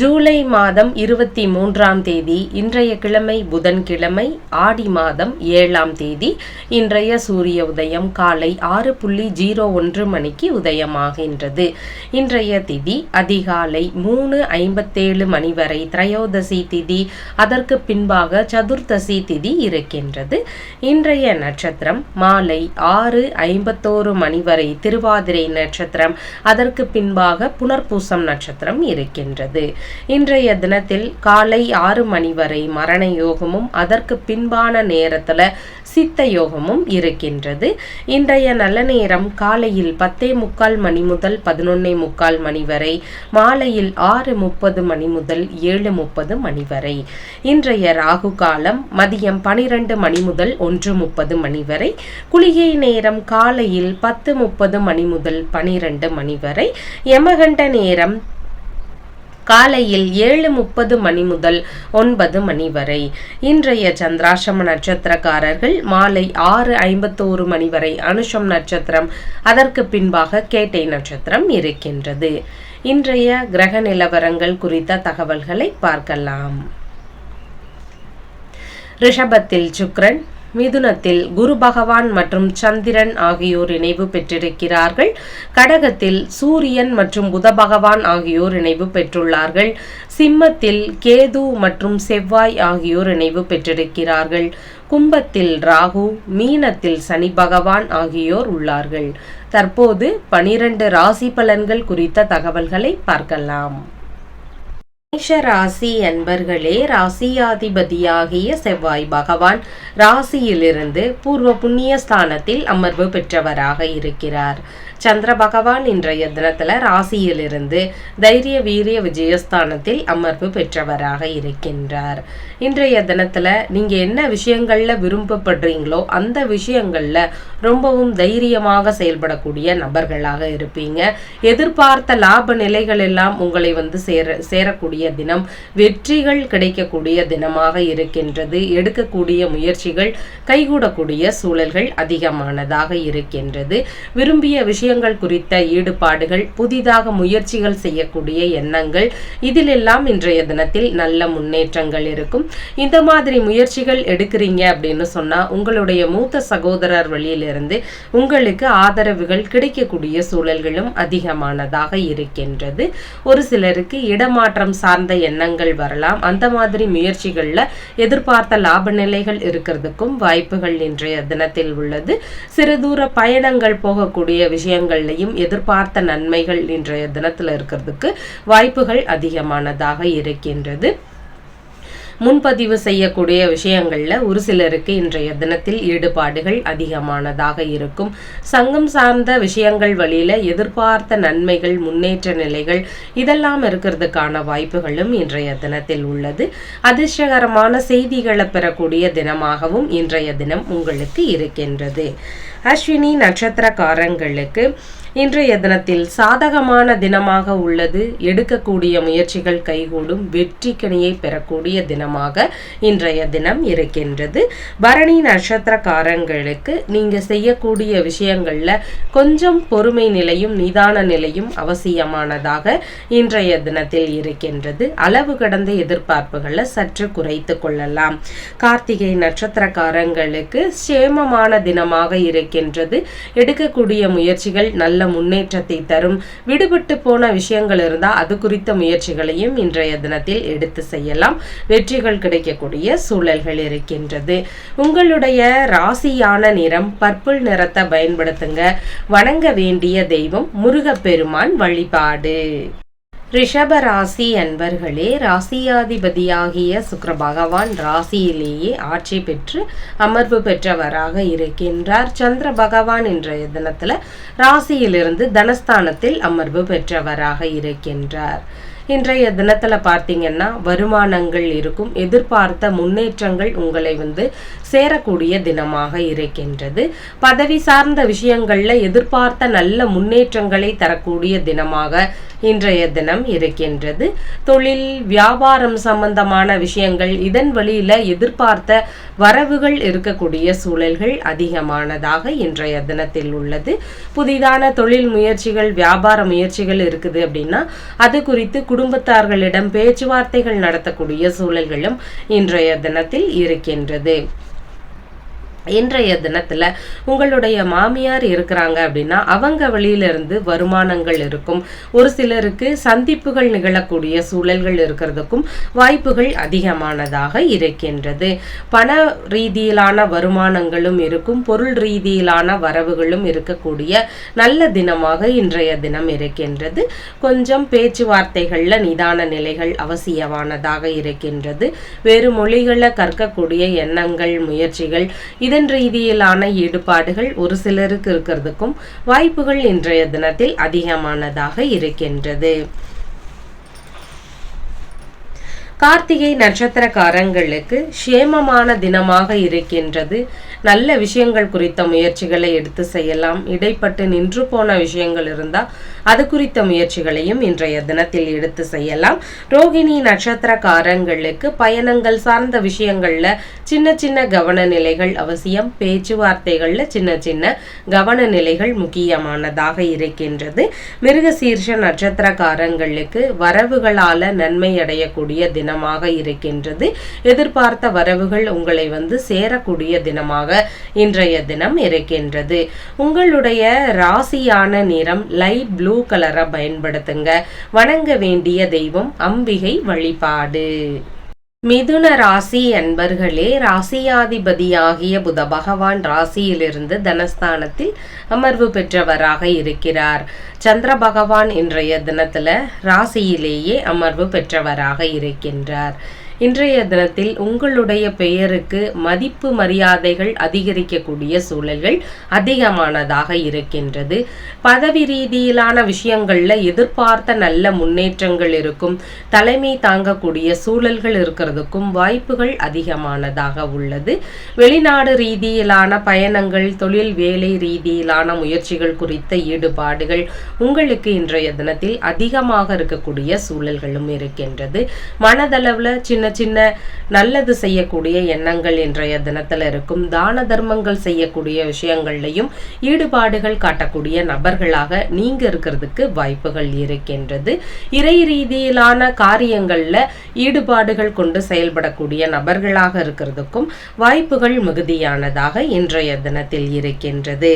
ஜூலை மாதம் இருபத்தி மூன்றாம் தேதி இன்றைய கிழமை புதன்கிழமை ஆடி மாதம் ஏழாம் தேதி இன்றைய சூரிய உதயம் காலை ஆறு புள்ளி ஜீரோ ஒன்று மணிக்கு உதயமாகின்றது. இன்றைய திதி அதிகாலை மூணு ஐம்பத்தேழு மணி வரை திரையோதசி திதி அதற்கு பின்பாக சதுர்த்தசி திதி இருக்கின்றது. இன்றைய நட்சத்திரம் மாலை ஆறு ஐம்பத்தோரு மணி வரை திருவாதிரை நட்சத்திரம் அதற்கு பின்பாக புனர்பூசம் நட்சத்திரம் இருக்கின்றது. இன்றைய தினத்தில் காலை ஆறு மணி வரை மரண யோகமும் அதற்கு பின்பான நேரத்துல சித்த யோகமும் இருக்கின்றது. இன்றைய நல்ல நேரம் காலையில் பத்தே முக்கால் மணி முதல் பதினொன்னே முக்கால் மணி வரை மாலையில் ஆறு முப்பது மணி முதல் ஏழு முப்பது மணி வரை. இன்றைய ராகு காலம் மதியம் பனிரெண்டு மணி முதல் ஒன்று முப்பது மணி வரை குளிகை நேரம் காலையில் பத்து முப்பது மணி முதல் பனிரெண்டு மணி வரை. யமகண்ட நேரம் காலையில் ஏழு முப்பது மணி முதல் ஒன்பது மணி வரை. இன்றைய சந்திராசிரம நட்சத்திரக்காரர்கள் மாலை ஆறு ஐம்பத்தோரு மணி வரை அனுஷம் நட்சத்திரம். அதற்கு பின்பாக கேட்டை நட்சத்திரம் இருக்கின்றது. இன்றைய கிரக நிலவரங்கள் குறித்த தகவல்களை பார்க்கலாம். ரிஷபத்தில் சுக்ரன் மிதுனத்தில் குரு பகவான் மற்றும் சந்திரன் ஆகியோர் இணைவு பெற்றிருக்கிறார்கள். கடகத்தில் சூரியன் மற்றும் புத பகவான் ஆகியோர் இணைவு பெற்றுள்ளார்கள். சிம்மத்தில் கேது மற்றும் செவ்வாய் ஆகியோர் இணைவு பெற்றிருக்கிறார்கள். கும்பத்தில் ராகு மீனத்தில் சனி பகவான் ஆகியோர் உள்ளார்கள். தற்போது பனிரெண்டு ராசி பலன்கள் குறித்த தகவல்களை பார்க்கலாம். மேஷ ராசி அன்பர்களே ராசியாதிபதியாகிய செவ்வாய் பகவான் ராசியிலிருந்து பூர்வ புண்ணிய ஸ்தானத்தில் அமர்வு பெற்றவராக இருக்கிறார். சந்திர பகவான் இன்றைய தினத்துல ராசியிலிருந்து தைரிய வீரிய விஜயஸ்தானத்தில் அமர்வு பெற்றவராக இருக்கின்றார். இன்றைய தினத்துல நீங்க என்ன விஷயங்கள்ல விரும்பப்படுறீங்களோ அந்த விஷயங்கள்ல ரொம்பவும் தைரியமாக செயல்படக்கூடிய நபர்களாக இருப்பீங்க. எதிர்பார்த்த லாப நிலைகள் எல்லாம் உங்களை வந்து சேர சேரக்கூடிய தினம் வெற்றிகள் கிடைக்கக்கூடிய தினமாக இருக்கின்றது. எடுக்கக்கூடிய முயற்சிகள் கைகூடக்கூடிய சூழல்கள் அதிகமானதாக இருக்கின்றது. விரும்பிய விஷயங்கள் குறித்த ஈடுபாடுகள் புதிதாக முயற்சிகள் செய்யக்கூடிய எண்ணங்கள் இதிலெல்லாம் இன்றைய தினத்தில் நல்ல முன்னேற்றங்கள் இருக்கும். இந்த மாதிரி முயற்சிகள் எடுக்கிறீங்க அப்படின்னு சொன்னா உங்களுடைய மூத்த சகோதரர் வழியிலிருந்து உங்களுக்கு ஆதரவுகள் கிடைக்கக்கூடிய சூழல்களும் அதிகமானதாக இருக்கின்றது. ஒரு சிலருக்கு இடமாற்றம் சார்ந்த எண்ணங்கள் வரலாம். அந்த மாதிரி முயற்சிகள்ல எதிர்பார்த்த லாப நிலைகள் இருக்கிறதுக்கும் வாய்ப்புகள் இன்றைய தினத்தில் உள்ளது. சிறு தூர பயணங்கள் போகக்கூடிய விஷயம் விஷயங்கள்லையும் எதிர்பார்த்த நன்மைகள் இன்றைய தினத்தில் இருக்கிறதுக்கு வாய்ப்புகள் அதிகமானதாக இருக்கின்றது. முன்பதிவு செய்யக்கூடிய விஷயங்களில் ஒரு சிலருக்கு இன்றைய தினத்தில் ஈடுபாடுகள் அதிகமானதாக இருக்கும். சங்கம் சார்ந்த விஷயங்கள் வழியில எதிர்பார்த்த நன்மைகள் முன்னேற்ற நிலைகள் இதெல்லாம் இருக்கிறதுக்கான வாய்ப்புகளும் இன்றைய தினத்தில் உள்ளது. அதிர்ஷ்டகரமான செய்திகளை பெறக்கூடிய தினமாகவும் இன்றைய தினம் உங்களுக்கு இருக்கின்றது. அஸ்வினி நட்சத்திரக்காரங்களுக்கு இன்றைய தினத்தில் சாதகமான தினமாக உள்ளது. எடுக்கக்கூடிய முயற்சிகள் கைகூடும். வெற்றி கனியை பெறக்கூடிய தினமாக இன்றைய தினம் இருக்கின்றது. பரணி நட்சத்திரக்காரங்களுக்கு நீங்க செய்யக்கூடிய விஷயங்கள்ல கொஞ்சம் பொறுமை நிலையும் நிதான நிலையும் அவசியமானதாக இன்றைய தினத்தில் இருக்கின்றது. அளவு கடந்த எதிர்பார்ப்புகளை சற்று குறைத்து கொள்ளலாம். கார்த்திகை நட்சத்திரக்காரங்களுக்கு சேமமான தினமாக இருக்கின்றது. எடுக்கக்கூடிய முயற்சிகள் நல்ல முன்னேற்றத்தை தரும் விடுபட்டு போன விஷயங்கள் இருந்தால் அது குறித்த முயற்சிகளையும் இன்றைய தினத்தில் எடுத்து செய்யலாம். வெற்றிகள் கிடைக்கக்கூடிய சூழல்கள் இருக்கின்றது. உங்களுடைய ராசியான நிறம் பர்பிள் நிறத்தை பயன்படுத்துங்க. வணங்க வேண்டிய தெய்வம் முருகப்பெருமான் வழிபாடு. ரிஷப ராசி அன்பர்களே ராசியாதிபதியாகிய சுக்கர பகவான் ராசியிலேயே ஆட்சி பெற்று அமர்வு பெற்றவராக இருக்கின்றார். சந்திர பகவான் இன்றைய தினத்துல ராசியிலிருந்து தனஸ்தானத்தில் அமர்வு பெற்றவராக இருக்கின்றார். இன்றைய தினத்துல பார்த்தீங்கன்னா வருமானங்கள் இருக்கும் எதிர்பார்த்த முன்னேற்றங்கள் உங்களை வந்து சேரக்கூடிய தினமாக இருக்கின்றது. பதவி சார்ந்த விஷயங்கள்ல எதிர்பார்த்த நல்ல முன்னேற்றங்களை தரக்கூடிய தினமாக இன்றைய தினம் இருக்கின்றது. தொழில் வியாபாரம் சம்பந்தமான விஷயங்கள் இதன் வழியில் எதிர்பார்த்த வரவுகள் இருக்கக்கூடிய சூழல்கள் அதிகமானதாக இன்றைய தினத்தில் உள்ளது. புதிதான தொழில் முயற்சிகள் வியாபார முயற்சிகள் இருக்குது அப்படின்னா அது குறித்து குடும்பத்தார்களிடம் பேச்சுவார்த்தைகள் நடத்தக்கூடிய சூழல்களும் இன்றைய தினத்தில் இருக்கின்றது. இன்றைய தினத்தில் உங்களுடைய மாமியார் இருக்கிறாங்க அப்படின்னா அவங்க வழியிலிருந்து வருமானங்கள் இருக்கும். ஒரு சிலருக்கு சந்திப்புகள் நிகழக்கூடிய சூழல்கள் இருக்கிறதுக்கும் வாய்ப்புகள் அதிகமானதாக இருக்கின்றது. பண ரீதியிலான வருமானங்களும் இருக்கும். பொருள் ரீதியிலான வரவுகளும் இருக்கக்கூடிய நல்ல தினமாக இன்றைய தினம் இருக்கின்றது. கொஞ்சம் பேச்சுவார்த்தைகளில் நிதான நிலைகள் அவசியமானதாக இருக்கின்றது. வேறு மொழிகளை கற்கக்கூடிய எண்ணங்கள் முயற்சிகள் இதன் ரீதியிலான ஈடுபாடுகள் ஒரு சிலருக்கு இருக்கிறதுக்கும் வாய்ப்புகள் இன்றைய தினத்தில் அதிகமானதாக இருக்கின்றது. கார்த்திகை நட்சத்திரக்காரங்களுக்கு சேமமான தினமாக இருக்கின்றது. நல்ல விஷயங்கள் குறித்த முயற்சிகளை எடுத்து செய்யலாம். இடைப்பட்டு நின்று போன விஷயங்கள் இருந்தால் அது குறித்த முயற்சிகளையும் இன்றைய தினத்தில் எடுத்து செய்யலாம். ரோகிணி நட்சத்திரக்காரங்களுக்கு பயணங்கள் சார்ந்த விஷயங்கள்ல சின்ன சின்ன கவன நிலைகள் அவசியம். பேச்சுவார்த்தைகள்ல சின்ன சின்ன கவன நிலைகள் முக்கியமானதாக இருக்கின்றது. மிருகசீர்ஷ நட்சத்திரக்காரங்களுக்கு வரவுகளால நன்மை அடையக்கூடிய தினமாக இருக்கின்றது. எதிர்பார்த்த வரவுகள் உங்களை வந்து சேரக்கூடிய தினமாக இன்றைய தினம் இருக்கின்றது. உங்களுடைய ராசியான நிறம் லைட் ப்ளூ கலரை பயன்படுத்துங்க. வணங்க வேண்டிய தெய்வம் அம்பிகை வழிபாடு. மிதுன ராசி அன்பர்களே ராசியாதிபதியாகிய புத பகவான் ராசியிலிருந்து தனஸ்தானத்தில் அமர்வு பெற்றவராக இருக்கிறார். சந்திர பகவான் இன்றைய தினத்துல ராசியிலேயே அமர்வு பெற்றவராக இருக்கின்றார். இன்றைய தினத்தில் உங்களுடைய பெயருக்கு மதிப்பு மரியாதைகள் அதிகரிக்கக்கூடிய சூழல்கள் அதிகமானதாக இருக்கின்றது. பதவி ரீதியிலான விஷயங்கள்ல எதிர்பார்த்த நல்ல முன்னேற்றங்கள் இருக்கும். தலைமை தாங்கக்கூடிய சூழல்கள் இருக்கிறதுக்கும் வாய்ப்புகள் அதிகமானதாக உள்ளது. வெளிநாடு ரீதியிலான பயணங்கள் தொழில் வேலை ரீதியிலான முயற்சிகள் குறித்த ஈடுபாடுகள் உங்களுக்கு இன்றைய தினத்தில் அதிகமாக இருக்கக்கூடிய சூழல்களும் இருக்கின்றது. மனதளவுல சின்ன சின்ன நல்லது செய்யக்கூடிய எண்ணங்கள் இன்றைய தினத்தில் இருக்கும். தான தர்மங்கள் செய்யக்கூடிய விஷயங்கள்லையும் ஈடுபாடுகள் காட்டக்கூடிய நபர்களாக நீங்க இருக்கிறதுக்கு வாய்ப்புகள் இருக்கின்றது. இறை ரீதியிலான காரியங்களில் ஈடுபாடுகள் கொண்டு செயல்படக்கூடிய நபர்களாக இருக்கிறதுக்கும் வாய்ப்புகள் மிகுதியானதாக இன்றைய தினத்தில் இருக்கின்றது.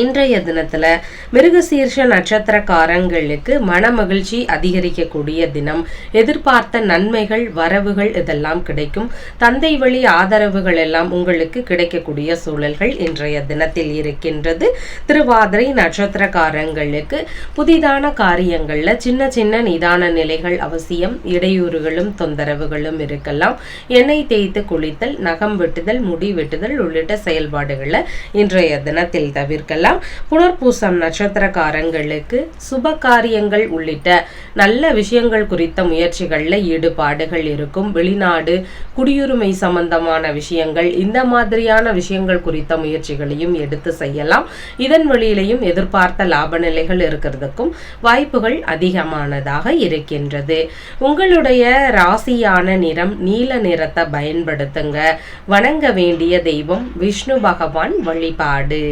இன்றைய தினத்துல மிருகசீர்ஷ நட்சத்திரக்காரங்களுக்கு மன மகிழ்ச்சி அதிகரிக்கக்கூடிய தினம். எதிர்பார்த்த நன்மைகள் வரவுகள் இதெல்லாம் கிடைக்கும். தந்தை வழி ஆதரவுகள் எல்லாம் உங்களுக்கு கிடைக்கக்கூடிய சூழல்கள் இன்றைய தினத்தில் இருக்கின்றது. திருவாதிரை நட்சத்திரக்காரங்களுக்கு புதிதான காரியங்கள்ல சின்ன சின்ன நிதான நிலைகள் அவசியம். இடையூறுகளும் தொந்தரவுகளும் இருக்கலாம். எண்ணெய் தேய்த்து குளித்தல் நகம் வெட்டுதல் முடி வெட்டுதல் உள்ளிட்ட செயல்பாடுகளை இன்றைய தினத்தில் தவிர்க்கலாம். எல்லாம் புனர்பூசம் நட்சத்திரக்காரங்களுக்கு சுப காரியங்கள் உள்ளிட்ட நல்ல விஷயங்கள் குறித்த முயற்சிகளில் ஈடுபாடுகள் இருக்கும். வெளிநாடு குடியுரிமை சம்பந்தமான விஷயங்கள் இந்த மாதிரியான விஷயங்கள் குறித்த முயற்சிகளையும் எடுத்து செய்யலாம். இதன் வழியிலையும் எதிர்பார்த்த லாப நிலைகள் இருக்கிறதுக்கும் வாய்ப்புகள் அதிகமானதாக இருக்கின்றது. உங்களுடைய ராசியான நிறம் நீல நிறத்தை பயன்படுத்துங்க. வணங்க வேண்டிய தெய்வம் விஷ்ணு பகவான் வழிபாடு.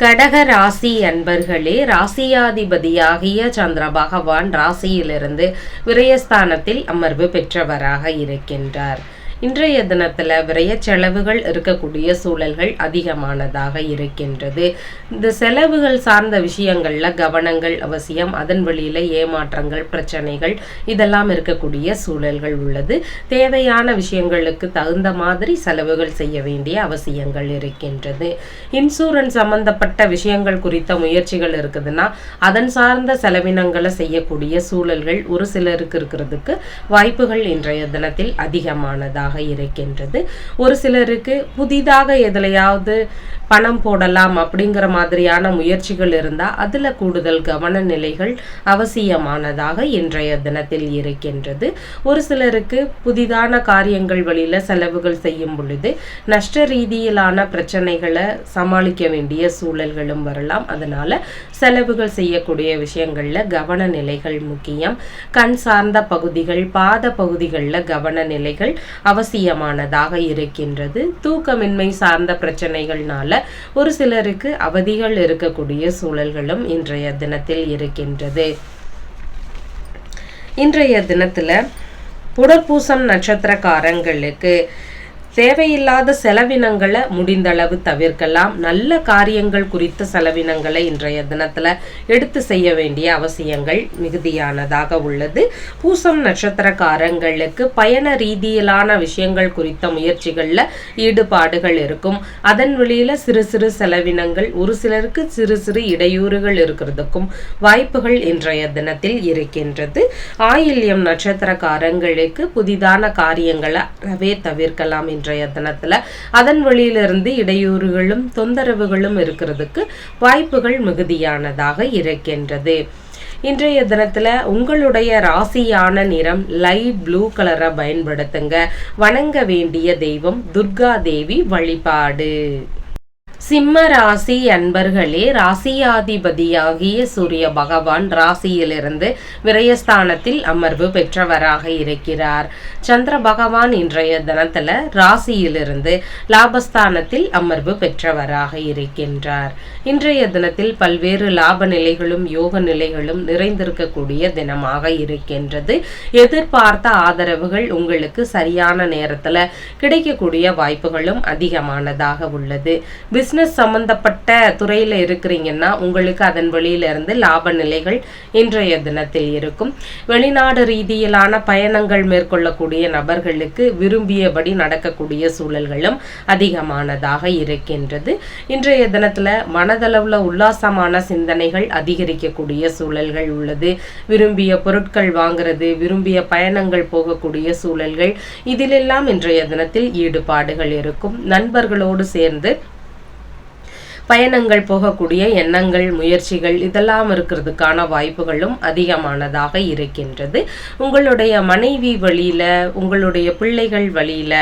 கடக ராசி அன்பர்களே ராசியாதிபதியாகிய சந்திர பகவான் ராசியிலிருந்து விரயஸ்தானத்தில் அமர்வு பெற்றவராக இருக்கின்றார். இன்றைய தினத்தில் விரைய செலவுகள் இருக்கக்கூடிய சூழல்கள் அதிகமானதாக இருக்கின்றது. இந்த செலவுகள் சார்ந்த விஷயங்களில் கவனங்கள் அவசியம். அதன் வழியில் ஏமாற்றங்கள் பிரச்சனைகள் இதெல்லாம் இருக்கக்கூடிய சூழல்கள் உள்ளது. தேவையான விஷயங்களுக்கு தகுந்த மாதிரி செலவுகள் செய்ய வேண்டிய அவசியங்கள் இருக்கின்றது. இன்சூரன்ஸ் சம்பந்தப்பட்ட விஷயங்கள் குறித்த முயற்சிகள் இருக்குதுன்னா அதன் சார்ந்த செலவினங்களை செய்யக்கூடிய சூழல்கள் ஒரு சிலருக்கு இருக்கிறதுக்கு வாய்ப்புகள் இன்றைய தினத்தில் அதிகமானதாக வாய்ப்பாக இருக்கின்றது. ஒரு சிலருக்கு புதிதாக எதுலையாவது பணம் போடலாம் அப்படிங்கிற மாதிரியான முயற்சிகள் இருந்தால் அதில் கூடுதல் கவன நிலைகள் அவசியமானதாக இன்றைய தினத்தில் இருக்கின்றது. ஒரு சிலருக்கு புதிதான காரியங்கள் வழியில் செலவுகள் செய்யும் பொழுது நஷ்ட ரீதியிலான பிரச்சனைகளை சமாளிக்க வேண்டிய சூழல்களும் வரலாம். அதனால் செலவுகள் செய்யக்கூடிய விஷயங்களில் கவன நிலைகள் முக்கியம். கண் சார்ந்த பகுதிகள் பாத பகுதிகளில் கவன நிலைகள் அவசியமானதாக இருக்கின்றது. தூக்கமின்மை சார்ந்த பிரச்சனைகள்னால ஒரு சிலருக்கு அவதிகள் இருக்கக்கூடிய சூழல்களும் இன்றைய தினத்தில் இருக்கின்றது. இன்றைய தினத்துல புடற்பூசம் நட்சத்திரக்காரங்களுக்கு தேவையில்லாத செலவினங்களை முடிந்தளவு தவிர்க்கலாம். நல்ல காரியங்கள் குறித்த செலவினங்களை இன்றைய தினத்தில் எடுத்து செய்ய வேண்டிய அவசியங்கள் மிகுதியானதாக உள்ளது. பூசம் நட்சத்திரக்காரங்களுக்கு பயண ரீதியிலான விஷயங்கள் குறித்த முயற்சிகளில் ஈடுபாடுகள் இருக்கும். அதன் வழியில் சிறு சிறு செலவினங்கள் ஒரு சிலருக்கு சிறு சிறு இடையூறுகள் இருக்கிறதுக்கும் வாய்ப்புகள் இன்றைய தினத்தில் இருக்கின்றது. ஆயில்யம் நட்சத்திரக்காரங்களுக்கு புதிதான காரியங்களை அறவே தவிர்க்கலாம். இன்றைய தினத்துல அதன் வழியிலிருந்து இடையூறுகளும் தொந்தரவுகளும் இருக்கிறதுக்கு வாய்ப்புகள் மிகுதியானதாக இருக்கின்றது. இன்றைய தினத்துல உங்களுடைய ராசியான நிறம் லைட் ப்ளூ கலரை பயன்படுத்துங்க. வணங்க வேண்டிய தெய்வம் துர்கா தேவி வழிபாடு. சிம்ம ராசி அன்பர்களே ராசியாதிபதியாகிய சூரிய பகவான் ராசியிலிருந்து விரயஸ்தானத்தில் அமர்வு பெற்றவராக இருக்கிறார். சந்திர பகவான் இன்றைய தினத்துல ராசியிலிருந்து லாபஸ்தானத்தில் அமர்வு பெற்றவராக இருக்கின்றார். இன்றைய தினத்தில் பல்வேறு லாப நிலைகளும் யோக நிலைகளும் நிறைந்திருக்கக்கூடிய தினமாக இருக்கின்றது. எதிர்பார்த்த ஆதரவுகள் உங்களுக்கு சரியான நேரத்துல கிடைக்கக்கூடிய வாய்ப்புகளும் அதிகமானதாக உள்ளது. பிஸ்னஸ் சம்பந்தப்பட்ட துறையில் இருக்கிறீங்கன்னா உங்களுக்கு அதன் வழியில இருந்து லாப நிலைகள் இன்றைய தினத்தில் இருக்கும். வெளிநாடு ரீதியிலான பயணங்கள் மேற்கொள்ளக்கூடிய நபர்களுக்கு விரும்பியபடி நடக்கக்கூடிய சூழல்களும் அதிகமானதாக இருக்கின்றது. இன்றைய தினத்துல மனதளவில் உல்லாசமான சிந்தனைகள் அதிகரிக்கக்கூடிய சூழல்கள் உள்ளது. விரும்பிய பொருட்கள் வாங்குறது விரும்பிய பயணங்கள் போகக்கூடிய சூழல்கள் இதிலெல்லாம் இன்றைய தினத்தில் ஈடுபாடுகள் இருக்கும். நண்பர்களோடு சேர்ந்து பயணங்கள் போகக்கூடிய எண்ணங்கள் முயற்சிகள் இதெல்லாம் இருக்கிறதுக்கான வாய்ப்புகளும் அதிகமானதாக இருக்கின்றது. உங்களுடைய மனைவி வழியில உங்களுடைய பிள்ளைகள் வழியில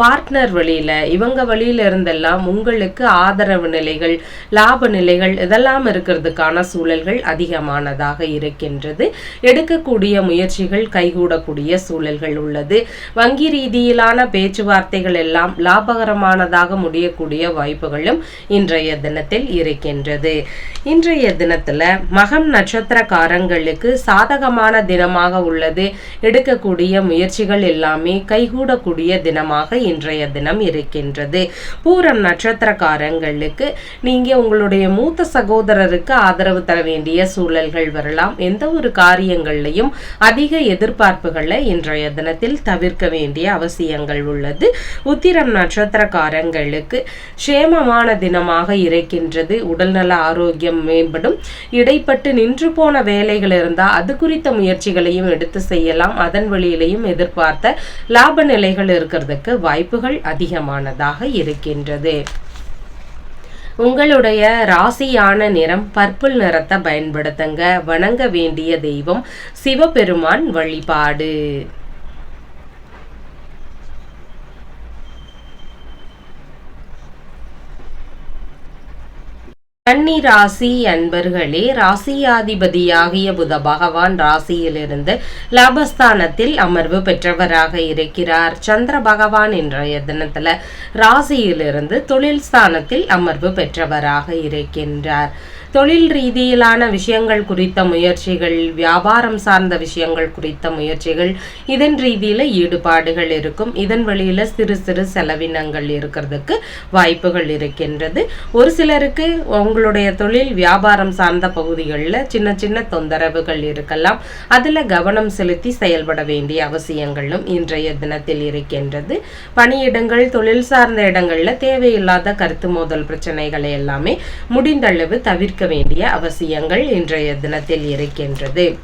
பார்ட்னர் வழியில் இவங்க வழியில இருந்தெல்லாம் உங்களுக்கு ஆதரவு நிலைகள் லாப நிலைகள் இதெல்லாம் இருக்கிறதுக்கான சூழல்கள் அதிகமானதாக இருக்கின்றது. எடுக்கக்கூடிய முயற்சிகள் கைகூடக்கூடிய சூழல்கள் உள்ளது. வங்கி ரீதியிலான பேச்சுவார்த்தைகள் எல்லாம் லாபகரமானதாக முடியக்கூடிய வாய்ப்புகளும் இன்றைய தினத்தில் இருக்கின்றது. இன்றைய தினத்தில் மகம் நட்சத்திரக்காரங்களுக்கு சாதகமான தினமாக உள்ளது. எடுக்கக்கூடிய முயற்சிகள் எல்லாமே கைகூடக்கூடிய தினமாக இன்றைய தினம் இருக்கின்றது. பூரம் நட்சத்திரக்காரங்களுக்கு நீங்க உங்களுடைய மூத்த சகோதரருக்கு ஆதரவு தர வேண்டிய சூழல்கள் வரலாம். எந்த ஒரு காரியங்கள்லையும் அதிக எதிர்பார்ப்புகளை இன்றைய தினத்தில் தவிர்க்க வேண்டிய அவசியங்கள் உள்ளது. உத்திரம் நட்சத்திரக்காரங்களுக்கு சேமமான தினமாக இருக்கின்றது. உடல்நல ஆரோக்கியம் மேம்படும். இடைப்பட்டு நின்று போன வேலைகள் இருந்தால் அது குறித்த முயற்சிகளையும் எடுத்து செய்யலாம். அதன் வழியிலையும் எதிர்பார்த்த லாப நிலைகள் இருக்கிறதுக்கு வாய்ப்புகள் அதிகமானதாக இருக்கின்றது. உங்களுடைய ராசியான நிறம் பர்பிள் நிறத்தை பயன்படுத்துங்க. வணங்க வேண்டிய தெய்வம் சிவபெருமான் வழிபாடு. கன்னி ராசி அன்பர்களே ராசியாதிபதியாகிய புத பகவான் ராசியிலிருந்து லாபஸ்தானத்தில் அமர்வு பெற்றவராக இருக்கிறார். சந்திர பகவான் இன்றைய தினத்துல ராசியிலிருந்து தொழில் ஸ்தானத்தில் அமர்வு பெற்றவராக இருக்கின்றார். தொழில் ரீதியிலான விஷயங்கள் குறித்த முயற்சிகள் வியாபாரம் சார்ந்த விஷயங்கள் குறித்த முயற்சிகள் இதன் ரீதியில் ஈடுபாடுகள் இருக்கும். இதன் வழியில் சிறு சிறு செலவினங்கள் இருக்கிறதுக்கு வாய்ப்புகள் இருக்கின்றது. ஒரு சிலருக்கு உங்களுடைய தொழில் வியாபாரம் சார்ந்த பகுதிகளில் சின்ன சின்ன தொந்தரவுகள் இருக்கலாம். அதில் கவனம் செலுத்தி செயல்பட வேண்டிய அவசியங்களும் இன்றைய தினத்தில் இருக்கின்றது. பணியிடங்கள் தொழில் சார்ந்த இடங்களில் தேவையில்லாத கருத்து மோதல் பிரச்சனைகளை எல்லாமே முடிந்தளவு தவிர்க்க வேண்டிய அவசியங்கள் இன்றைய தினத்தில் இருக்கின்றது.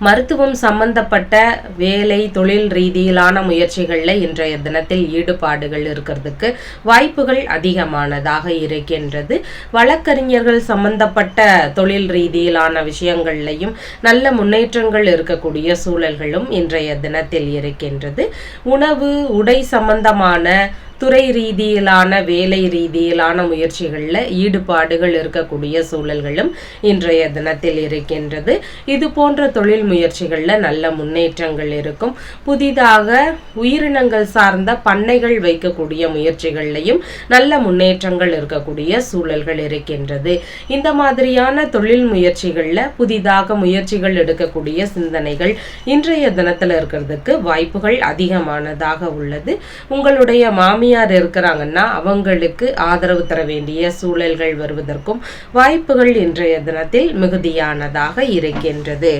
மருத்துவம் சம்பந்தப்பட்ட வேலை தொழில் ரீதியிலான முயற்சிகளில் இன்றைய தினத்தில் ஈடுபாடுகள் இருக்கிறதுக்கு வாய்ப்புகள் அதிகமானதாக இருக்கின்றது. வழக்கறிஞர்கள் சம்பந்தப்பட்ட தொழில் ரீதியிலான விஷயங்கள்லையும் நல்ல முன்னேற்றங்கள் இருக்கக்கூடிய சூழல்களும் இன்றைய தினத்தில் இருக்கின்றது. உணவு உடை சம்பந்தமான துறை ரீதியிலான வேலை ரீதியிலான முயற்சிகளில் ஈடுபாடுகள் இருக்கக்கூடிய சூழல்களும் இன்றைய தினத்தில் இருக்கின்றது. இது போன்ற தொழில் முயற்சிகளில் நல்ல முன்னேற்றங்கள் இருக்கும். புதிதாக உயிரினங்கள் சார்ந்த பண்ணைகள் வைக்கக்கூடிய முயற்சிகள்லையும் நல்ல முன்னேற்றங்கள் இருக்கக்கூடிய சூழல்கள் இருக்கின்றது. இந்த மாதிரியான தொழில் முயற்சிகளில் புதிதாக முயற்சிகள் எடுக்கக்கூடிய சிந்தனைகள் இன்றைய தினத்தில் இருக்கிறதுக்கு வாய்ப்புகள் அதிகமானதாக உள்ளது. உங்களுடைய மாமி மாமியார் இருக்கிறாங்கன்னா அவங்களுக்கு ஆதரவு தர வேண்டிய சூழல்கள் வருவதற்கும் வாய்ப்புகள் இன்றைய தினத்தில் மிகுதியானதாக இருக்கின்றது.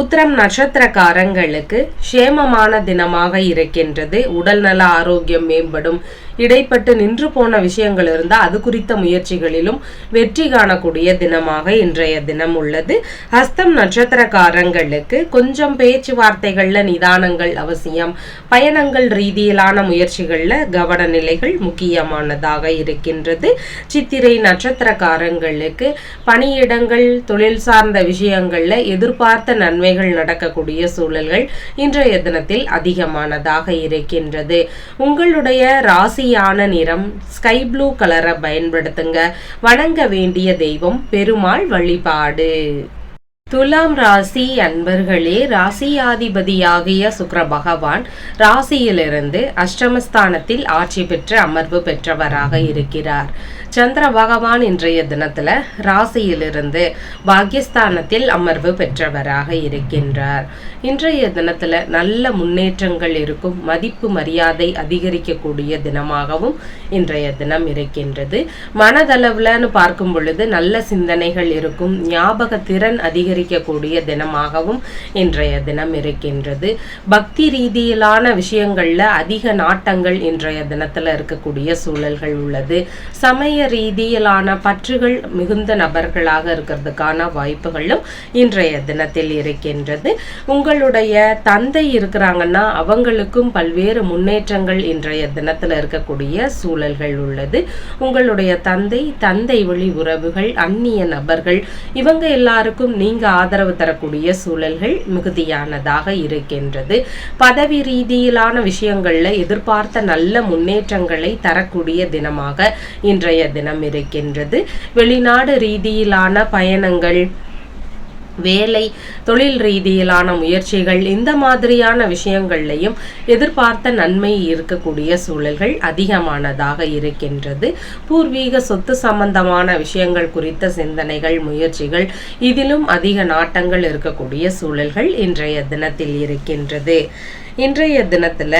உத்திரம் நட்சத்திரக்காரங்களுக்கு சேமமான தினமாக இருக்கின்றது. உடல்நல ஆரோக்கியம் மேம்படும். இடைப்பட்டு நின்று போன விஷயங்கள் இருந்தால் அது குறித்த முயற்சிகளிலும் வெற்றி காணக்கூடிய தினமாக இன்றைய தினம் உள்ளது. ஹஸ்தம் நட்சத்திரக்காரங்களுக்கு கொஞ்சம் பேச்சுவார்த்தைகளில் நிதானங்கள் அவசியம். பயணங்கள் ரீதியிலான முயற்சிகளில் கவன நிலைகள் முக்கியமானதாக இருக்கின்றது. சித்திரை நட்சத்திரக்காரங்களுக்கு பணியிடங்கள் தொழில் சார்ந்த விஷயங்களில் எதிர்பார்த்த நன்மைகள் நடக்கக்கூடிய சூழல்கள் இன்றைய தினத்தில் அதிகமானதாக இருக்கின்றது. உங்களுடைய ராசி ராசியான நிறம் ஸ்கை ப்ளூ கலரை பயன்படுத்துங்க. வணங்க வேண்டிய தெய்வம் பெருமாள் வழிபாடு. துலாம் ராசி அன்பர்களே ராசியாதிபதியாகிய சுக்கர பகவான் ராசியிலிருந்து அஷ்டமஸ்தானத்தில் ஆட்சி பெற்று அமர்வு பெற்றவராக இருக்கிறார். சந்திர பகவான் இன்றைய தினத்துல ராசியிலிருந்து பாகியஸ்தானத்தில் அமர்வு பெற்றவராக இருக்கின்றார். இன்றைய தினத்துல நல்ல முன்னேற்றங்கள் இருக்கும் மதிப்பு மரியாதை அதிகரிக்கக்கூடிய தினமாகவும் இன்றைய தினம் இருக்கின்றது. மனதளவுலன்னு பார்க்கும் பொழுது நல்ல சிந்தனைகள் இருக்கும் ஞாபக திறன் அதிகரிக்கக்கூடிய தினமாகவும் இன்றைய தினம் இருக்கின்றது. பக்தி ரீதியிலான விஷயங்களில் அதிக நாட்டங்கள் இன்றைய தினத்தில் இருக்கக்கூடிய சூழல்கள் உள்ளது. சமய ரீதியிலான பற்றுகள் மிகுந்த நபர்களாக இருக்கிறதுக்கான வாய்ப்புகளும் இன்றைய தினத்தில் இருக்கின்றது. உங்களுடைய தந்தை இருக்கிறாங்கன்னா அவங்களுக்கும் பல்வேறு முன்னேற்றங்கள் இன்றைய தினத்தில் இருக்கக்கூடிய சூழல்கள் உள்ளது. உங்களுடைய தந்தை தந்தை வழி உறவுகள் அந்நிய நபர்கள் இவங்க எல்லாருக்கும் நீங்க ஆதரவு தரக்கூடிய சூழல்கள் மிகுதியானதாக இருக்கின்றது. பதவி ரீதியிலான விஷயங்கள்ல எதிர்பார்த்த நல்ல முன்னேற்றங்களை தரக்கூடிய தினமாக இன்றைய தினம் இருக்கின்றது. வெளிநாடு ரீதியிலான பயணங்கள் வேலை தொழில் ரீதியிலான முயற்சிகள் இந்த மாதிரியான விஷயங்கள்லையும் எதிர்பார்த்த நன்மை இருக்கக்கூடிய சூழல்கள் அதிகமானதாக இருக்கின்றது. பூர்வீக சொத்து சம்பந்தமான விஷயங்கள் குறித்த சிந்தனைகள் முயற்சிகள் இதிலும் அதிக நாட்டங்கள் இருக்கக்கூடிய சூழல்கள் இன்றைய தினத்தில் இருக்கின்றது. இன்றைய தினத்தில்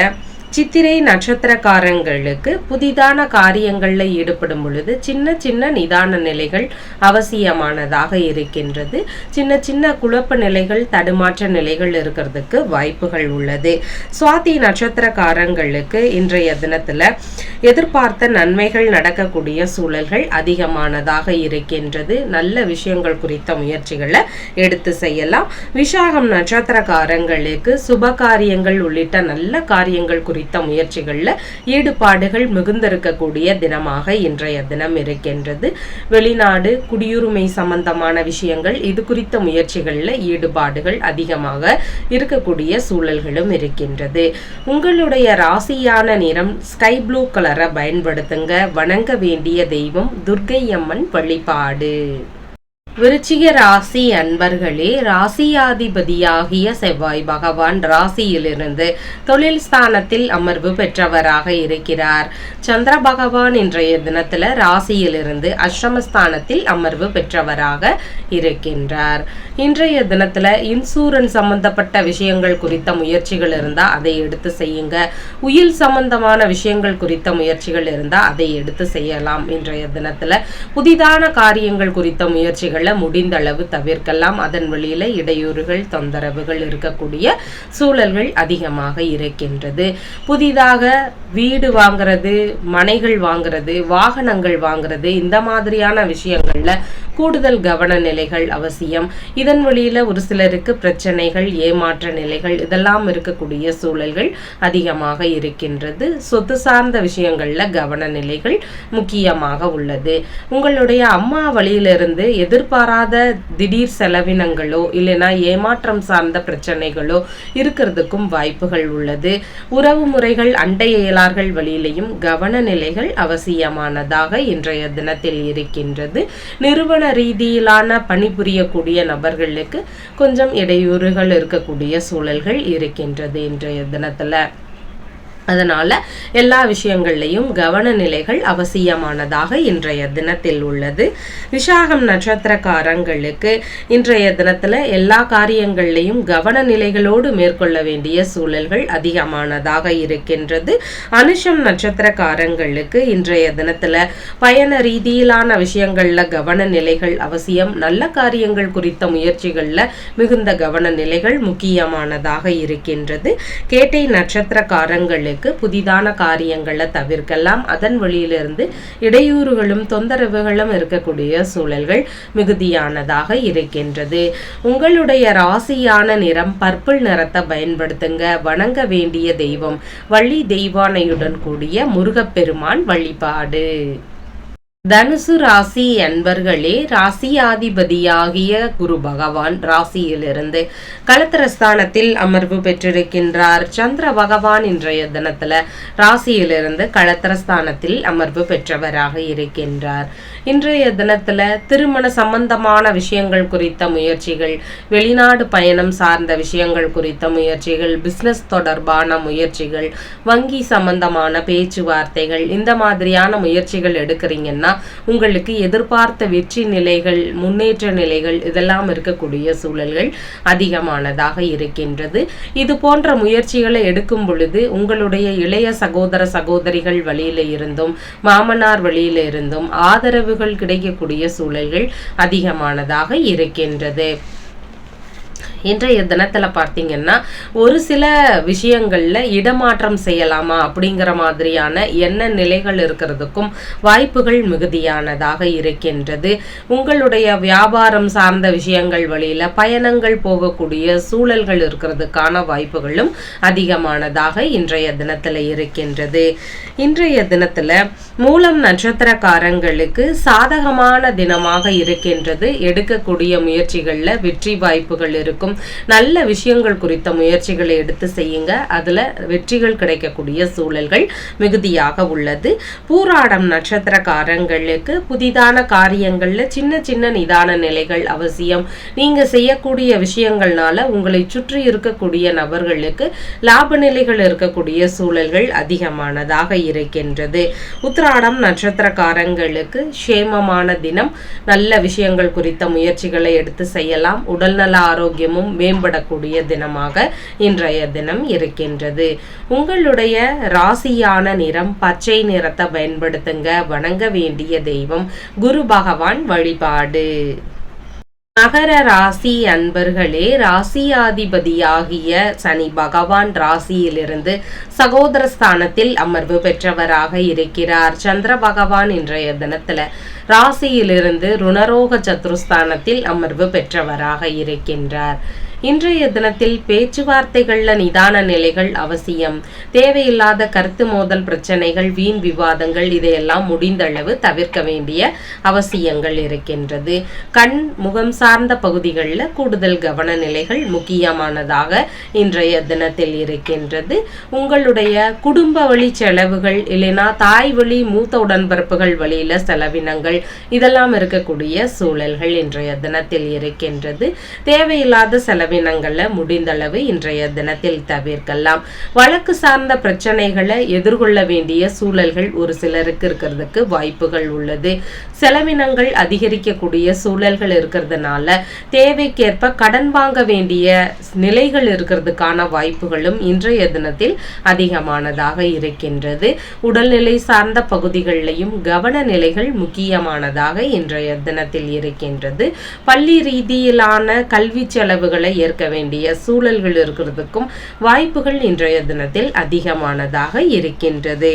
சித்திரை நட்சத்திரக்காரங்களுக்கு புதிதான காரியங்களில் ஈடுபடும் பொழுது சின்ன சின்ன நிதான நிலைகள் அவசியமானதாக இருக்கின்றது. சின்ன சின்ன குழப்ப நிலைகள் தடுமாற்ற நிலைகள் இருக்கிறதுக்கு வாய்ப்புகள் உள்ளது. சுவாதி நட்சத்திரக்காரங்களுக்கு இன்றைய தினத்தில் எதிர்பார்த்த நன்மைகள் நடக்கக்கூடிய சூழல்கள் அதிகமானதாக இருக்கின்றது. நல்ல விஷயங்கள் குறித்த முயற்சிகளை எடுத்து செய்யலாம். விசாகம் நட்சத்திரக்காரங்களுக்கு சுப காரியங்கள் உள்ளிட்ட நல்ல காரியங்கள் குறித்து குறித்த முயற்சிகளில் ஈடுபாடுகள் மிகுந்திருக்கக்கூடிய தினமாக இன்றைய தினம் இருக்கின்றது. வெளிநாடு குடியுரிமை சம்பந்தமான விஷயங்கள் இது குறித்த முயற்சிகளில் ஈடுபாடுகள் அதிகமாக இருக்கக்கூடிய சூழல்களும் இருக்கின்றது. உங்களுடைய ராசியான நிறம் ஸ்கை ப்ளூ கலரை பயன்படுத்துங்க. வணங்க வேண்டிய தெய்வம் துர்க்கை அம்மன் வழிபாடு. விருச்சிக ராசி அன்பர்களே ராசியாதிபதியாகிய செவ்வாய் பகவான் ராசியிலிருந்து தொழில் ஸ்தானத்தில் அமர்வு பெற்றவராக இருக்கிறார். சந்திர பகவான் இன்றைய தினத்துல ராசியிலிருந்து அஷ்டமஸ்தானத்தில் அமர்வு பெற்றவராக இருக்கின்றார். இன்றைய தினத்துல இன்சூரன்ஸ் சம்பந்தப்பட்ட விஷயங்கள் குறித்த முயற்சிகள் இருந்தா அதை எடுத்து செய்யுங்க. உயில் சம்பந்தமான விஷயங்கள் குறித்த முயற்சிகள் இருந்தா அதை எடுத்து செய்யலாம். இன்றைய தினத்துல புதிதான காரியங்கள் குறித்த முயற்சிகள் முடிந்த அளவு தவிர்க்கலாம். அதன் வழியில இடையூறுகள் தொந்தரவுகள் இருக்கக்கூடிய சூழல்கள் அதிகமாக இருக்கின்றது. புதிதாக வீடு வாங்குறது மனைகள் வாங்குறது வாகனங்கள் வாங்குறது இந்த மாதிரியான விஷயங்கள்ல கூடுதல் கவன நிலைகள் அவசியம். இதன் வழியில ஒரு சிலருக்கு பிரச்சனைகள் ஏமாற்ற நிலைகள் இதெல்லாம் இருக்கக்கூடிய சூழல்கள் அதிகமாக இருக்கின்றது. சொத்து சார்ந்த விஷயங்கள்ல கவன நிலைகள் முக்கியமாக உள்ளது. உங்களுடைய அம்மா வழியிலிருந்து எதிர்பாராத திடீர் செலவினங்களோ இல்லைன்னா ஏமாற்றம் சார்ந்த பிரச்சனைகளோ இருக்கிறதுக்கும் வாய்ப்புகள் உள்ளது. உறவு முறைகள் அண்டை இயலார்கள் வழியிலையும் கவன நிலைகள் அவசியமானதாக இன்றைய தினத்தில் இருக்கின்றது. நிறுவன ரீதியிலான பணிபுரியக்கூடிய நபர்களுக்கு கொஞ்சம் இடையூறுகள் இருக்கக்கூடிய சூழல்கள் இருக்கின்றது இன்றைய தினத்தில். அதனால எல்லா விஷயங்கள்லையும் கவன நிலைகள் அவசியமானதாக இன்றைய தினத்தில் உள்ளது. விசாகம் நட்சத்திரக்காரங்களுக்கு இன்றைய தினத்துல எல்லா காரியங்கள்லையும் கவன நிலைகளோடு மேற்கொள்ள வேண்டிய சூழல்கள் அதிகமானதாக இருக்கின்றது. அனுஷம் நட்சத்திரக்காரங்களுக்கு இன்றைய தினத்துல பயண ரீதியிலான விஷயங்கள்ல கவன நிலைகள் அவசியம். நல்ல காரியங்கள் குறித்த முயற்சிகள்ல மிகுந்த கவன நிலைகள் முக்கியமானதாக இருக்கின்றது. கேட்டை நட்சத்திரக்காரங்களுக்கு உங்களுக்கு புதிதான காரியங்களை தவிர்க்கலாம். அதன் வழியிலிருந்து இடையூறுகளும் தொந்தரவுகளும் இருக்கக்கூடிய சூழல்கள் மிகுதியானதாக இருக்கின்றது. உங்களுடைய ராசியான நிறம் பர்பிள் நிறத்தை பயன்படுத்துங்க. வணங்க வேண்டிய தெய்வம் வள்ளி தெய்வானையுடன் கூடிய முருகப்பெருமான் வழிபாடு. தனுசு ராசி அன்பர்களே ராசியாதிபதியாகிய குரு பகவான் ராசியிலிருந்து களத்திரஸ்தானத்தில் அமர்வு பெற்றிருக்கின்றார். சந்திர பகவான் இன்றைய தினத்துல ராசியிலிருந்து களத்திரஸ்தானத்தில் அமர்வு பெற்றவராக இருக்கின்றார். இன்றைய தினத்துல திருமண சம்பந்தமான விஷயங்கள் குறித்த முயற்சிகள் வெளிநாடு பயணம் சார்ந்த விஷயங்கள் குறித்த முயற்சிகள் பிசினஸ் தொடர்பான முயற்சிகள் வங்கி சம்பந்தமான பேச்சுவார்த்தைகள் இந்த மாதிரியான முயற்சிகள் எடுக்கிறீங்கன்னா உங்களுக்கு எதிர்பார்த்த வெற்றி நிலைகள் முன்னேற்ற நிலைகள் இதெல்லாம் இருக்கக்கூடிய சூழல்கள் அதிகமானதாக இருக்கின்றது. இது போன்ற முயற்சிகளை எடுக்கும் பொழுது உங்களுடைய இளைய சகோதர சகோதரிகள் வழியில இருந்தும் மாமனார் வழியில இருந்தும் ஆதரவு கிடைக்கக்கூடிய சூழல்கள் அதிகமானதாக இருக்கின்றது. இன்றைய தினத்தில் பார்த்தீங்கன்னா ஒரு சில விஷயங்களில் இடமாற்றம் செய்யலாமா அப்படிங்கிற மாதிரியான என்ன நிலைகள் இருக்கிறதுக்கும் வாய்ப்புகள் மிகுதியானதாக இருக்கின்றது. உங்களுடைய வியாபாரம் சார்ந்த விஷயங்கள் வழியில் பயணங்கள் போகக்கூடிய சூழல்கள் இருக்கிறதுக்கான வாய்ப்புகளும் அதிகமானதாக இன்றைய தினத்தில் இருக்கின்றது. இன்றைய தினத்தில் மூலம் நட்சத்திரக்காரங்களுக்கு சாதகமான தினமாக இருக்கின்றது. எடுக்கக்கூடிய முயற்சிகளில் வெற்றி வாய்ப்புகள் இருக்கும். இருக்கும். நல்ல விஷயங்கள் குறித்த முயற்சிகளை எடுத்து செய்யுங்க. அதுல வெற்றிகள் கிடைக்கக்கூடிய சூழல்கள் மிகுதியாக உள்ளது. பூராடம் நட்சத்திரக்காரங்களுக்கு புதிதான காரியங்கள்ல சின்ன சின்ன நிதான நிலைகள் அவசியம். நீங்க செய்யக்கூடிய விஷயங்கள்னால உங்களை சுற்றி இருக்கக்கூடிய நபர்களுக்கு லாப நிலைகள் இருக்கக்கூடிய சூழல்கள் அதிகமானதாக இருக்கின்றது. உத்திராடம் நட்சத்திரக்காரங்களுக்கு சேமமான தினம். நல்ல விஷயங்கள் குறித்த முயற்சிகளை எடுத்து செய்யலாம். உடல்நல ஆரோக்கியமும் ஆரோக்கியமும் மேம்படக்கூடிய தினமாக இன்றைய தினம் இருக்கின்றது. உங்களுடைய ராசியான நிறம் பச்சை நிறத்தை பயன்படுத்துங்க. வணங்க வேண்டிய தெய்வம் குரு பகவான் வழிபாடு. மகர ராசி அன்பர்களே ராசியாதிபதியாகிய சனி பகவான் ராசியிலிருந்து சகோதர ஸ்தானத்தில் அமர்வு பெற்றவராக இருக்கிறார். சந்திர பகவான் இன்றைய தினத்துல ராசியிலிருந்து ருணரோக சத்ருஸ்தானத்தில் அமர்வு பெற்றவராக இருக்கின்றார். இன்றைய தினத்தில் பேச்சுவார்த்தைகள்ல நிதான நிலைகள் அவசியம். தேவையில்லாத கருத்து மோதல் பிரச்சனைகள் வீண் விவாதங்கள் இதையெல்லாம் முடிந்தளவு தவிர்க்க வேண்டிய அவசியங்கள் இருக்கின்றது. கண் முகம் சார்ந்த பகுதிகளில் கூடுதல் கவன நிலைகள் முக்கியமானதாக இன்றைய தினத்தில் இருக்கின்றது. உங்களுடைய குடும்ப வழி செலவுகள் இல்லைனா தாய் வழி மூத்த உடன்பிறப்புகள் வழியில செலவினங்கள் இதெல்லாம் இருக்கக்கூடிய சூழல்கள் இன்றைய தினத்தில் இருக்கின்றது. தேவையில்லாத செலவு செலவினங்களை முடிந்தளவு இன்றைய தினத்தில் தவிர்க்கலாம். வழக்கு சார்ந்த பிரச்சனைகளை எதிர்கொள்ள வேண்டிய சூழல்கள் ஒரு சிலருக்கு இருக்கிறதுக்கு வாய்ப்புகள் உள்ளது. செலவினங்கள் அதிகரிக்கக்கூடிய சூழல்கள் இருக்கிறதுனால தேவைக்கேற்ப கடன் வாங்க வேண்டிய நிலைகள் இருக்கிறதுக்கான வாய்ப்புகளும் இன்றைய தினத்தில் அதிகமானதாக இருக்கின்றது. உடல்நிலை சார்ந்த பகுதிகளிலையும் கவன நிலைகள் முக்கியமானதாக இன்றைய தினத்தில் இருக்கின்றது. பள்ளி ரீதியிலான கல்வி செலவுகளை ஏற்க வேண்டிய சூழல்கள் இருக்கிறதுக்கும் வாய்ப்புகள் இன்றைய தினத்தில் அதிகமானதாக இருக்கின்றது.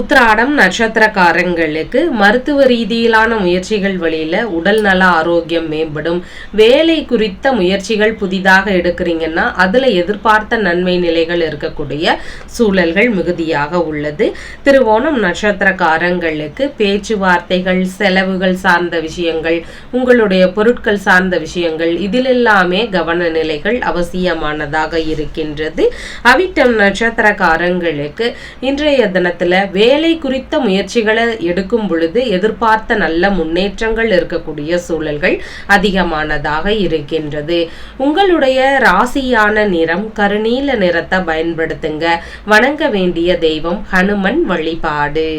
உத்திராடம் நட்சத்திரக்காரங்களுக்கு மருத்துவ ரீதியிலான முயற்சிகள் வழியில உடல் நல ஆரோக்கியம் மேம்படும். வேலை குறித்த முயற்சிகள் புதிதாக எடுக்கிறீங்கன்னா அதுல எதிர்பார்த்த நன்மை நிலைகள் இருக்கக்கூடிய சூழல்கள் மிகுதியாக உள்ளது. திருவோணம் நட்சத்திரக்காரங்களுக்கு பேச்சுவார்த்தைகள் செலவுகள் சார்ந்த விஷயங்கள் உங்களுடைய பொருட்கள் சார்ந்த விஷயங்கள் இதில் எல்லாமே கவன நிலைகள் அவசியமானதாக இருக்கின்றது. அவிட்டம் நட்சத்திரக்காரங்களுக்கு இன்றைய தினத்துல வேலை குறித்த முயற்சிகளை எடுக்கும் பொழுது எதிர்பார்த்த நல்ல முன்னேற்றங்கள் இருக்கக்கூடிய சூழல்கள் அதிகமானதாக இருக்கின்றது. உங்களுடைய ராசியான நிறம் கருநீல நிறத்தை பயன்படுத்துங்க. வணங்க வேண்டிய தெய்வம் ஹனுமன் வழிபாடு.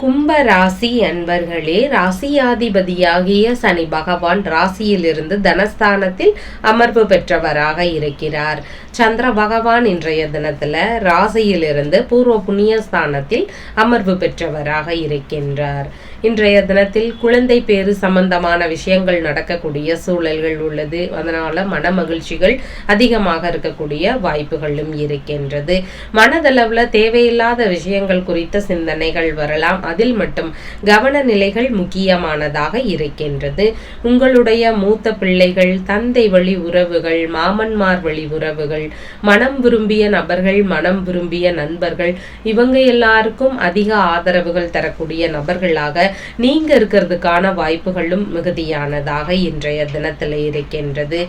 கும்ப ராசி அன்பர்களே ராசியாதிபதியாகிய சனி பகவான் ராசியிலிருந்து தனஸ்தானத்தில் அமர்வு பெற்றவராக இருக்கிறார். சந்திர பகவான் இன்றைய தினத்துல ராசியிலிருந்து பூர்வ புண்ணிய ஸ்தானத்தில் அமர்வு பெற்றவராக இருக்கின்றார். இன்றைய தினத்தில் குழந்தை பேரு சம்பந்தமான விஷயங்கள் நடக்கக்கூடிய சூழல்கள் உள்ளது. அதனால மன மகிழ்ச்சிகள் அதிகமாக இருக்கக்கூடிய வாய்ப்புகளும் இருக்கின்றது. மனதளவுல தேவையில்லாத விஷயங்கள் குறித்த சிந்தனைகள் வரலாம். அதில் மட்டும் கவன நிலைகள் முக்கியமானதாக இருக்கின்றது. உங்களுடைய மூத்த பிள்ளைகள் தந்தை வழி உறவுகள் மாமன்மார் வழி உறவுகள் மனம் விரும்பிய நபர்கள் மனம் விரும்பிய நண்பர்கள் இவங்க எல்லாருக்கும் அதிக ஆதரவுகள் தரக்கூடிய நபர்களாக நீங்க இருக்கிறதுக்கான வாய்ப்புகளும் மிகுதியானதாக இன்றைய தினத்தில் இருக்கின்றது.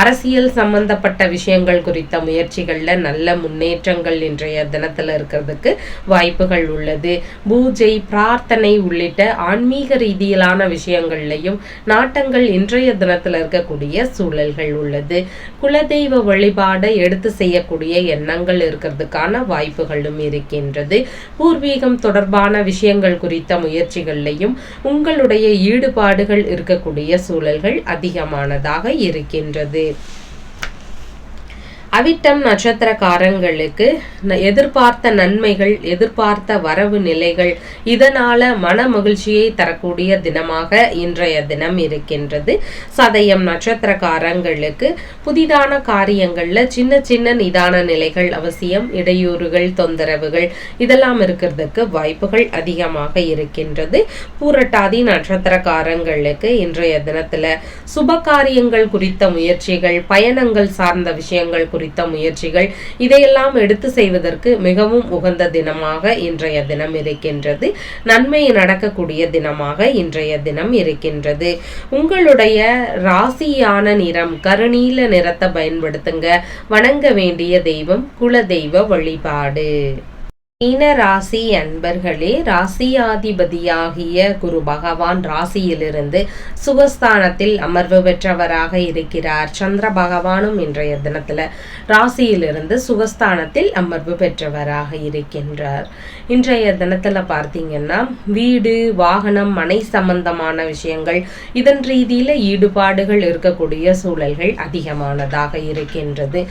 அரசியல் சம்பந்தப்பட்ட விஷயங்கள் குறித்த முயற்சிகளில் நல்ல முன்னேற்றங்கள் இன்றைய தினத்தில் இருக்கிறதுக்கு வாய்ப்புகள் உள்ளது. பூஜை பிரார்த்தனை உள்ளிட்ட ஆன்மீக ரீதியிலான விஷயங்கள்லையும் நாட்டங்கள் இன்றைய தினத்தில் இருக்கக்கூடிய சூழல்கள் உள்ளது. குலதெய்வ வழிபாடை எடுத்து செய்யக்கூடிய எண்ணங்கள் இருக்கிறதுக்கான வாய்ப்புகளும் இருக்கின்றது. பூர்வீகம் தொடர்பான விஷயங்கள் குறித்த முயற்சிகள்லையும் உங்களுடைய ஈடுபாடுகள் இருக்கக்கூடிய சூழல்கள் அதிகமானதாக இருக்கின்றது. Great அவிட்டம் நட்சத்திரக்காரங்களுக்கு எதிர்பார்த்த நன்மைகள் எதிர்பார்த்த வரவு நிலைகள் இதனால மன மகிழ்ச்சியை தரக்கூடிய தினமாக இன்றைய தினம் இருக்கின்றது. சதயம் நட்சத்திரக்காரங்களுக்கு புதிதான காரியங்கள்ல சின்ன சின்ன நிதான நிலைகள் அவசியம் இடையூறுகள் தொந்தரவுகள் இதெல்லாம் இருக்கிறதுக்கு வாய்ப்புகள் அதிகமாக இருக்கின்றது. பூரட்டாதி நட்சத்திரக்காரங்களுக்கு இன்றைய தினத்துல சுப காரியங்கள் குறித்த முயற்சிகள் பயணங்கள் சார்ந்த விஷயங்கள் குறித்த முயற்சிகள் இதையெல்லாம் எடுத்து செய்வதற்கு மிகவும் உகந்த தினமாக இன்றைய தினம் இருக்கின்றது. நன்மை நடக்கக்கூடிய தினமாக இன்றைய தினம் இருக்கின்றது. உங்களுடைய ராசியான நிறம் கருநீல நிறத்தை பயன்படுத்துங்க. வணங்க வேண்டிய தெய்வம் குல தெய்வ வழிபாடு. மீன ராசி அன்பர்களே ராசியாதிபதியாகிய குரு பகவான் ராசியிலிருந்து சுகஸ்தானத்தில் அமர்வு பெற்றவராக இருக்கிறார். சந்திர பகவானும் இன்றைய தினத்தில் ராசியிலிருந்து சுகஸ்தானத்தில் அமர்வு பெற்றவராக இருக்கின்றார். இன்றைய தினத்தில் பார்த்தீங்கன்னா வீடு வாகனம் மனை சம்பந்தமான விஷயங்கள் இதன் ரீதியில் ஈடுபாடுகள் இருக்கக்கூடிய சூழல்கள் அதிகமானதாக இருக்கின்றது.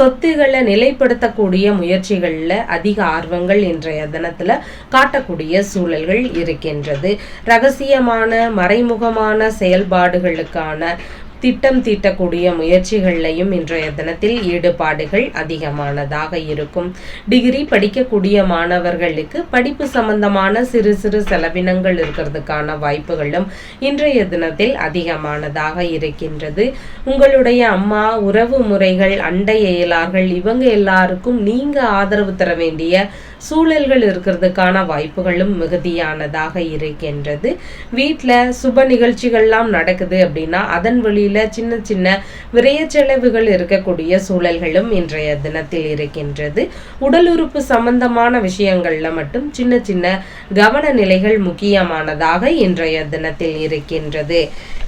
சொத்துக்களை நிலைப்படுத்தக்கூடிய முயற்சிகளில் அதிக ஆர்வங்கள் இன்றைய தினத்துல காட்டக்கூடிய சூழல்கள் இருக்கின்றது. ரகசியமான மறைமுகமான செயல்பாடுகளுக்கான திட்டம் தீட்டக்கூடிய முயற்சிகள்லையும் இன்றைய தினத்தில் ஈடுபாடுகள் அதிகமானதாக இருக்கும். டிகிரி படிக்கக்கூடிய மாணவர்களுக்கு படிப்பு சம்பந்தமான சிறு சிறு செலவினங்கள் இருக்கிறதுக்கான வாய்ப்புகளும் இன்றைய தினத்தில் அதிகமானதாக இருக்கின்றது. உங்களுடைய அம்மா உறவு முறைகள் அண்டை இயலார்கள் இவங்க எல்லாருக்கும் நீங்க ஆதரவு தர வேண்டிய சூழல்கள் இருக்கிறதுக்கான வாய்ப்புகளும் மிகுதியானதாக இருக்கின்றது. வீட்டில் சுப நிகழ்ச்சிகள்லாம் நடக்குது அப்படின்னா அதன் வழியில் சின்ன சின்ன விரைய செலவுகள் இருக்கக்கூடிய சூழல்களும் இன்றைய தினத்தில் இருக்கின்றது. உடல் உறுப்பு சம்பந்தமான விஷயங்களில் மட்டும் சின்ன சின்ன கவன நிலைகள் முக்கியமானதாக இன்றைய தினத்தில் இருக்கின்றது.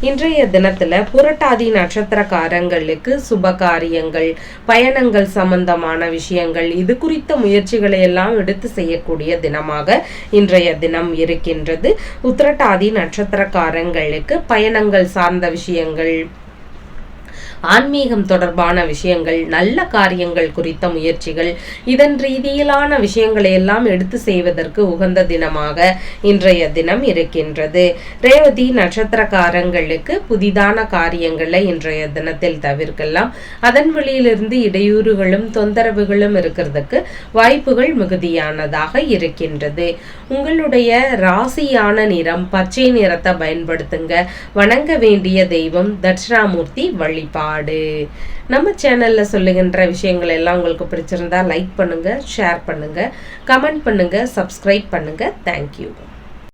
இன்றைய தினத்துல புரட்டாதி நட்சத்திரக்காரங்களுக்கு சுப காரியங்கள் பயணங்கள் சம்பந்தமான விஷயங்கள் இது குறித்த முயற்சிகளை எல்லாம் எடுத்து செய்யக்கூடிய தினமாக இன்றைய தினம் இருக்கின்றது. உத்திரட்டாதி நட்சத்திரக்காரங்களுக்கு பயணங்கள் சார்ந்த விஷயங்கள் ஆன்மீகம் தொடர்பான விஷயங்கள் நல்ல காரியங்கள் குறித்த முயற்சிகள் இதன் ரீதியிலான விஷயங்களை எல்லாம் எடுத்து செய்வதற்கு உகந்த தினமாக இன்றைய தினம் இருக்கின்றது. ரேவதி நட்சத்திரக்காரங்களுக்கு புதிதான காரியங்களை இன்றைய தினத்தில் தவிர்க்கலாம். அதன் வழியிலிருந்து இடையூறுகளும் தொந்தரவுகளும் இருக்கிறதுக்கு வாய்ப்புகள் மிகுதியானதாக இருக்கின்றது. உங்களுடைய ராசியான நிறம் பச்சை நிறத்தை பயன்படுத்துங்க. வணங்க வேண்டிய தெய்வம் தட்சிணாமூர்த்தி வழிபாடு நம்ம சேனலில் சொல்லுகின்ற விஷயங்கள் எல்லாம் உங்களுக்கு பிடிச்சிருந்தா லைக் பண்ணுங்கள் ஷேர் பண்ணுங்கள் கமெண்ட் பண்ணுங்கள் சப்ஸ்கிரைப் பண்ணுங்கள் தேங்க்யூ